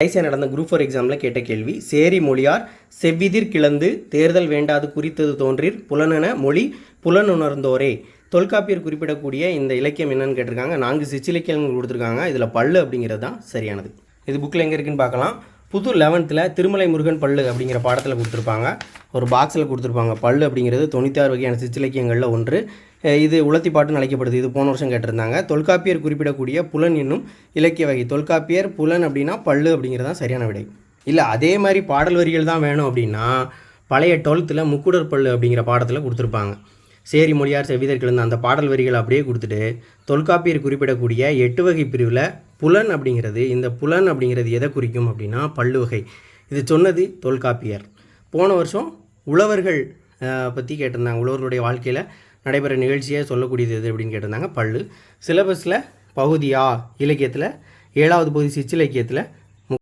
கடைசியாக நடந்த group four எக்ஸாமில் கேட்ட கேள்வி சேரி மொழியார் செவ்விதிர் கிளந்து தேர்தல் வேண்டாது குறித்தது தோன்றிர் புலனென மொழி புலனுணர்ந்தோரே. தொல்காப்பியர் குறிப்பிடக்கூடிய இந்த இலக்கியம் என்னன்னு கேட்டிருக்காங்க. நான்கு சிற்றிலக்கியங்கள் கொடுத்துருக்காங்க. இதில் பல்லு அப்படிங்கிறது தான் சரியானது. இது புக்கில் எங்கே இருக்குன்னு பார்க்கலாம். புது லெவன்த்தில் திருமலை முருகன் பல்லு அப்படிங்கிற பாடத்தில் கொடுத்துருப்பாங்க. ஒரு பாக்ஸில் கொடுத்துருப்பாங்க. பல்லு அப்படிங்கிறது தொண்ணூத்தாறு வகையான சிற்றிலக்கியங்களில் ஒன்று. இது உலத்தி பாட்டுன்னு அழைக்கப்படுது. இது போன வருஷம் கேட்டிருந்தாங்க. தொல்காப்பியர் குறிப்பிடக்கூடிய புலன் என்னும் இலக்கிய வகை. தொல்காப்பியர் புலன் அப்படின்னா பல்லு அப்படிங்கிறது தான் சரியான விடை. இல்லை அதே மாதிரி பாடல் வரிகள் தான் வேணும் அப்படின்னா பழைய டுவெல்த்தில் முக்குடர் பல்லு அப்படிங்கிற பாடத்தில் கொடுத்துருப்பாங்க. சேரி மொழியார் செவிதர்கள் அந்த பாடல் வரிகளை அப்படியே கொடுத்துட்டு தொல்காப்பியர் குறிப்பிடக்கூடிய எட்டு வகை பிரிவில் புலன் அப்படிங்கிறது இந்த புலன் அப்படிங்கிறது எதை குறிக்கும் அப்படின்னா பல்லு வகை. இது சொன்னது தொல்காப்பியர். போன வருஷம் உழவர்கள் பற்றி கேட்டிருந்தாங்க. உழவர்களுடைய வாழ்க்கையில் நடைபெற நிகழ்ச்சியை சொல்லக்கூடியது எது அப்படின்னு கேட்டிருந்தாங்க? பல்லு. சிலபஸில் பகுதியா இலக்கியத்தில் ஏழாவது பகுதி சிற்றிலக்கியத்தில்